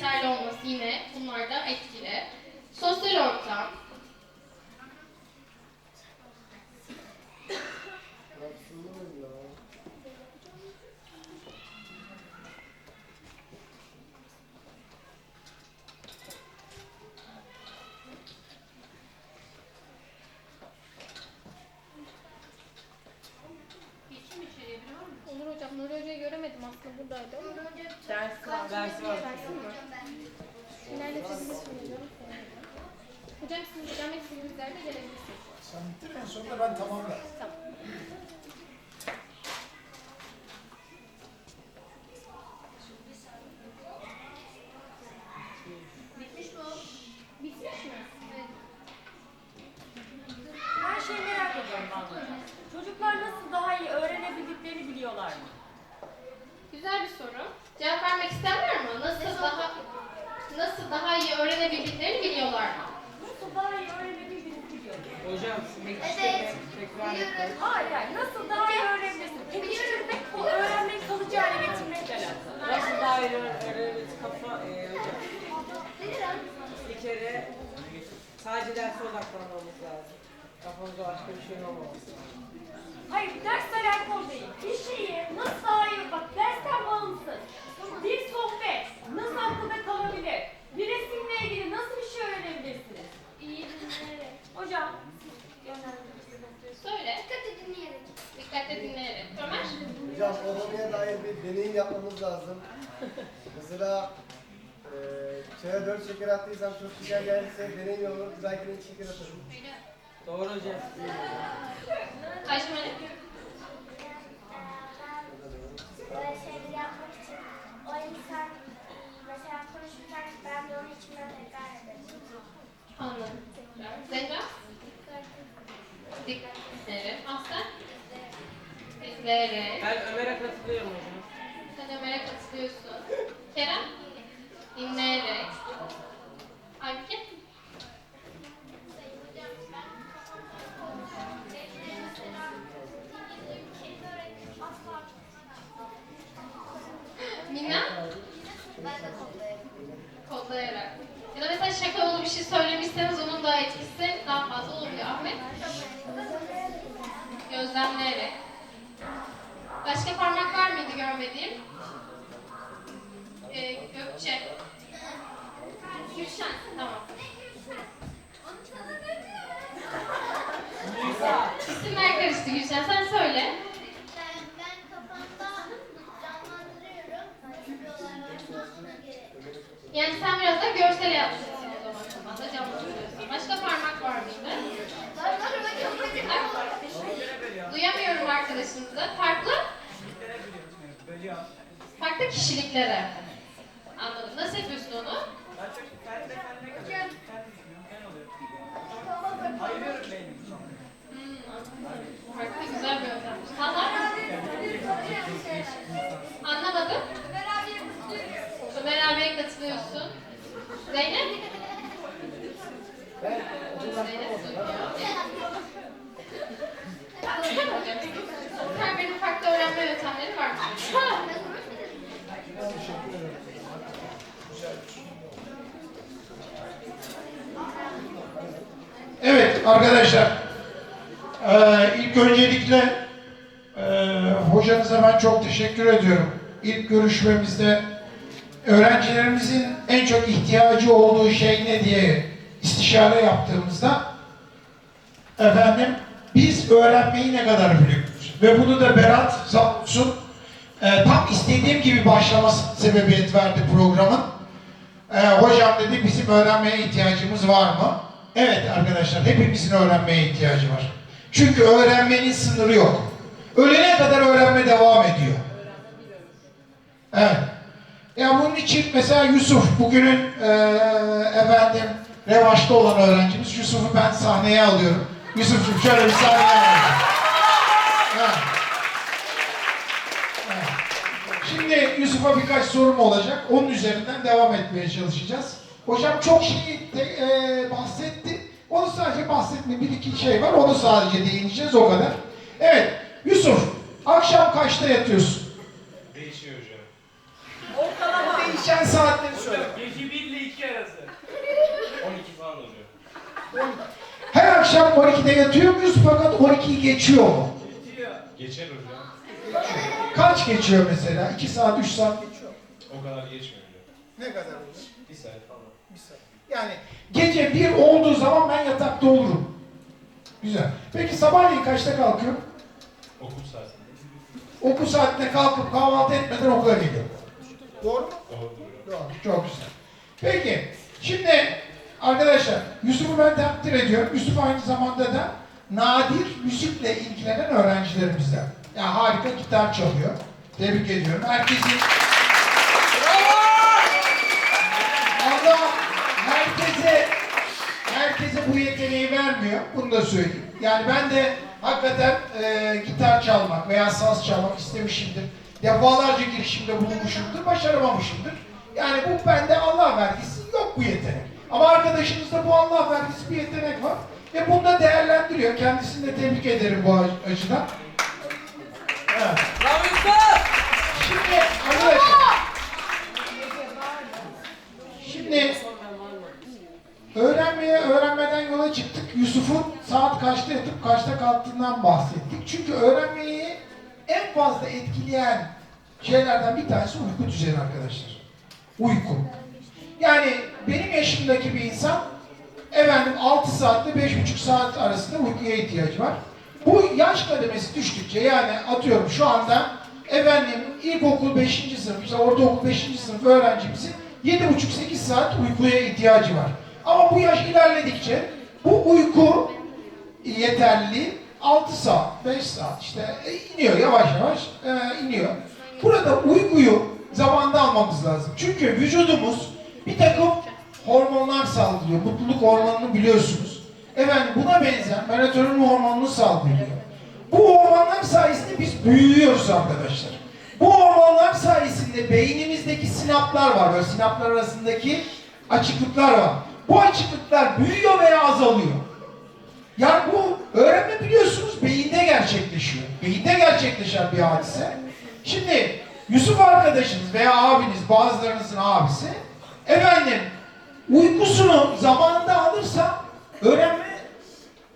yeterli olması yine bunlar da etkili. Sosyal ortam. Geçim içeriği biliyor musun? Olur hocam. Nuri Hoca'yı göremedim aslında buradaydı ama. Ders var. Dersi var. Dersin mi? İlerletebilirsin hocam. Hocam siz devam yerde gelebilirsiniz. Sen bitir en sonunda ben. Tamam. Bitmiş mi o? Bitmiş mi? Evet. Her şeyi merak ediyorum ben. Çocuklar nasıl daha iyi öğrenebildiklerini biliyorlar mı? Güzel bir soru. Cevap vermek isteyen var mı? Nasıl daha nasıl daha iyi öğrenebildiklerini biliyorlar mı? Nasıl daha iyi öğrenebildiklerini biliyorlar. Hocam Evet. tekrar etmek. Hayır hayır. Nasıl daha iyi öğrenebilirsin? Pekiştirmek, o öğrenmeyi kalıcı hale getirmekle alakalı. Nasıl daha iyi öğreniriz kafa e, hocam. Bir kere sadece derse odaklanmamız lazım. Kafamızda başka bir şey olmaması lazım. Hayır, dersle alakalı değil. Bir şeyi nasıl daha iyi, bak dersten bağımsız. Bir sohbet nasıl aklında kalabilir? Bir resimle ilgili nasıl bir şey öğrenebilirsiniz? İyi dinleyerek. Hocam. Söyle. Dikkatle dinleyerek. Dikkatle dinleyerek. Ömer? Hocam o konuya dair bir deneyim yapmamız lazım. Mesela eee çaya dört şeker attıysam çok şeker gelirse deneyim olur. Bir dahakine iki şeker atarım. Doğru hocam. Ayşem Ali? Böyle şeyleri yapmak için o insan mesela konuşurken ben de onu içimden tekrar ederim. Anladım. Zehra? Dikkat dinleyerek. Aslen? İzleyerek. Ben Ömer'e katılıyorum hocam. Sen Ömer'e katılıyorsun. Kerem? Dinleyerek. Aybüke? Mina? Kodlayarak. Ya da mesela şakalı bir şey söylemişseniz onun da etkisi daha fazla oluyor. Ahmet? Gözlemleyerek. Başka parmak var mıydı görmediğim? Ee, Gökçe. Gülşen. Tamam. İsimler karıştı Gülşen. Sen söyle. Yani sen biraz da görsel yapmışsın o zaman kafanda canlandırıyorsun. Başka parmak var mıydı? Duyamıyorum arkadaşınızı. Farklı? Farklı kişiliklere. Anladım. Nasıl yapıyorsun onu? Hmm, anladım. Farklı güzel bir yöntemmiş. Hala? Anlamadım. Ömer abiye katılıyorsun. Zeynep? Ben Zeynep söylüyor. Her birinin farklı öğrenme yöntemleri var. Teşekkür ederim. Evet arkadaşlar, eee, ilk öncelikle eee hocanıza ben çok teşekkür ediyorum. İlk görüşmemizde öğrencilerimizin en çok ihtiyacı olduğu şey ne diye istişare yaptığımızda efendim biz öğrenmeyi ne kadar biliyoruz. Ve bunu da Berat sağ eee, tam istediğim gibi başlaması sebebiyet verdi programın. Ee, hocam dedi bizim öğrenmeye ihtiyacımız var mı? Evet arkadaşlar hepimizin öğrenmeye ihtiyacı var. Çünkü öğrenmenin sınırı yok. Ölene kadar öğrenme devam ediyor. Evet. Ya bunun için mesela Yusuf bugünün eee, efendim revaçta olan öğrencimiz Yusuf'u ben sahneye alıyorum. Yusuf'cum şöyle bir sahneye alıyorum. Evet. Yusuf'a birkaç sorum olacak. Onun üzerinden devam etmeye çalışacağız. Hocam çok şey de, e, bahsetti. Onu sadece bahsetme bir iki şey var. Onu sadece değineceğiz o kadar. Evet. Yusuf, akşam kaçta yatıyorsun? Değişiyor hocam. Ortalama. Değişen saatleri söyle. Gece 1 ile 2 arası. 12 falan oluyor. Her akşam 12'de yatıyor muyuz fakat 12'yi geçiyor mu? Kaç geçiyor mesela? 2 saat, 3 saat geçiyor. O kadar geçmiyor. Ne kadar oluyor? 1 saat falan. Bir saat. Yani gece bir olduğu zaman ben yatakta olurum. Güzel. Peki sabahleyin kaçta kalkıyor? Okul saatinde. Okul saatinde kalkıp kahvaltı etmeden okula gidiyor. Doğru mu? Doğru. Doğru. Çok güzel. Peki. Şimdi arkadaşlar Yusuf'u ben takdir ediyorum. Yusuf aynı zamanda da nadir müzikle ilgilenen öğrencilerimizden. Yani harika gitar çalıyor. Tebrik ediyorum. Herkesin Allah herkese herkese bu yeteneği vermiyor. Bunu da söyleyeyim. Yani ben de hakikaten e, gitar çalmak veya saz çalmak istemişimdir. Defalarca girişimde bulunmuşumdur, başaramamışımdır. Yani bu bende Allah vergisi yok bu yetenek. Ama arkadaşınızda bu Allah vergisi bir yetenek var. Ve bunu da değerlendiriyor. Kendisini de tebrik ederim bu açıdan. Evet. Bravo Yusuf! Şimdi arkadaşlar. Şimdi öğrenmeye öğrenmeden yola çıktık. Yusuf'un saat kaçta yatıp kaçta kalktığından bahsettik. Çünkü öğrenmeyi en fazla etkileyen şeylerden bir tanesi uyku düzeni arkadaşlar. Uyku. Yani benim yaşımdaki bir insan efendim 6 saatle 5,5 saat arasında uykuya ihtiyacı var. Bu yaş kademesi düştükçe yani atıyorum şu anda efendim ilkokul 5. sınıf, işte ortaokul 5. sınıf öğrencimizin 7,5-8 saat uykuya ihtiyacı var. Ama bu yaş ilerledikçe bu uyku yeterli 6 saat, 5 saat işte e, iniyor yavaş yavaş e, iniyor. Burada uykuyu zamanda almamız lazım. Çünkü vücudumuz bir takım hormonlar salgılıyor. Mutluluk hormonunu biliyorsunuz. Efendim buna benzer melatonin hormonunu salgılıyor. Bu hormonlar sayesinde biz büyüyoruz arkadaşlar. Bu hormonlar sayesinde beynimizdeki sinaplar var. Böyle sinaplar arasındaki açıklıklar var. Bu açıklıklar büyüyor veya azalıyor. Yani bu öğrenme biliyorsunuz beyinde gerçekleşiyor. Beyinde gerçekleşen bir hadise. Şimdi Yusuf arkadaşınız veya abiniz, bazılarınızın abisi efendim uykusunu zamanında alırsa öğrenme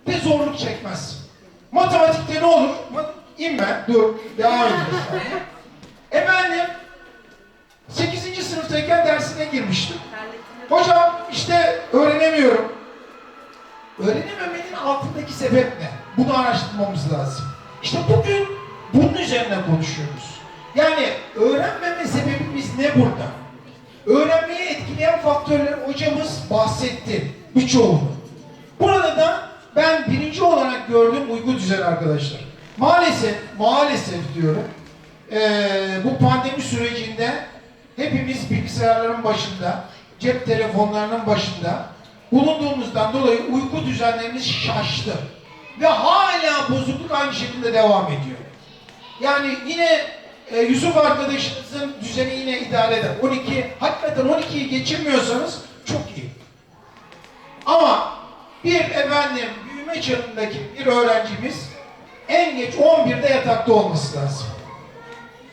de zorluk çekmez. Matematikte ne olur? İnme, dur, devam edeceğiz. Efendim 8. sınıftayken dersine girmiştim. Hocam işte öğrenemiyorum. Öğrenememenin altındaki sebep ne? Bunu araştırmamız lazım. İşte bugün bunun üzerine konuşuyoruz. Yani öğrenmeme sebebimiz ne burada? Öğrenmeyi etkileyen faktörleri hocamız bahsetti. Birçoğunu. Burada da ben birinci olarak gördüğüm uyku düzeni arkadaşlar. Maalesef, maalesef diyorum, eee, bu pandemi sürecinde hepimiz bilgisayarların başında, cep telefonlarının başında bulunduğumuzdan dolayı uyku düzenlerimiz şaştı. Ve hala bozukluk aynı şekilde devam ediyor. Yani yine e, Yusuf arkadaşınızın düzeni yine idare eder. 12, hakikaten 12'yi geçirmiyorsanız çok iyi. Ama bir efendim büyüme çağındaki bir öğrencimiz en geç 11'de yatakta olması lazım.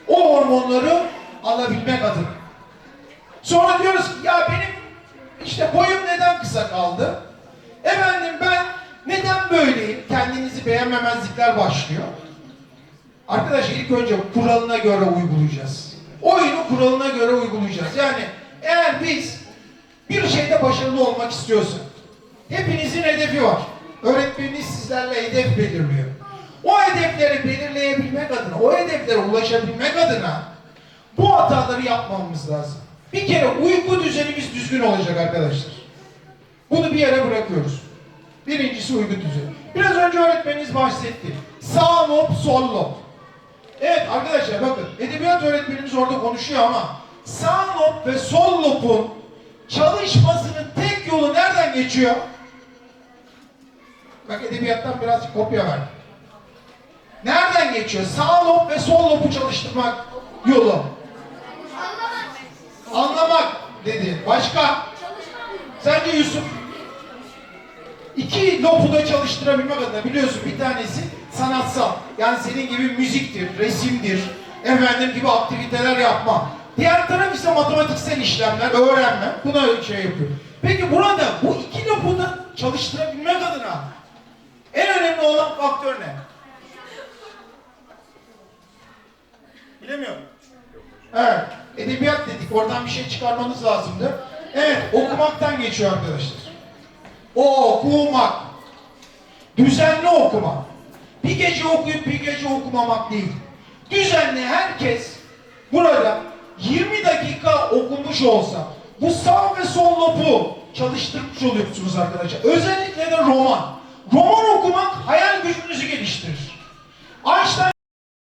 O hormonları alabilmek adına. Sonra diyoruz ki ya benim işte boyum neden kısa kaldı? Efendim ben neden böyleyim? Kendinizi beğenmemezlikler başlıyor. Arkadaşlar ilk önce kuralına göre uygulayacağız. Oyunu kuralına göre uygulayacağız. Yani eğer biz bir şeyde başarılı olmak istiyorsak, hepinizin hedefi var. Öğretmeniniz sizlerle hedef belirliyor. O hedefleri belirleyebilmek adına, o hedeflere ulaşabilmek adına bu hataları yapmamamız lazım. Bir kere uyku düzenimiz düzgün olacak arkadaşlar. Bunu bir yere bırakıyoruz. Birincisi uyku düzeni. Biraz önce öğretmeniniz bahsetti. Sağ lob, sol lob. Evet arkadaşlar bakın edebiyat öğretmenimiz orada konuşuyor ama sağ lob ve sol lobun çalışmasının tek yolu nereden geçiyor? Bak edebiyattan birazcık kopya ver. Nereden geçiyor? Sağ lob ve sol lobu çalıştırmak yolu. Anlamak dedi. Başka? Sence Yusuf? İki lobu da çalıştırabilmek adına biliyorsun bir tanesi sanatsal. Yani senin gibi müziktir, resimdir, efendim gibi aktiviteler yapma. Diğer taraf ise matematiksel işlemler, öğrenme. Buna şey yapıyor. Peki burada bu iki lafı da çalıştırabilmek adına en önemli olan faktör ne? Bilemiyorum. Evet. Edebiyat dedik. Oradan bir şey çıkarmanız lazımdı. Evet. Okumaktan geçiyor arkadaşlar. Okumak. Düzenli okumak. Bir gece okuyup bir gece okumamak değil. Düzenli herkes burada 20 dakika okumuş olsa bu sağ ve sol lobu çalıştırmış oluyorsunuz arkadaşlar. Özellikle de roman. Roman okumak hayal gücünüzü geliştirir. Einstein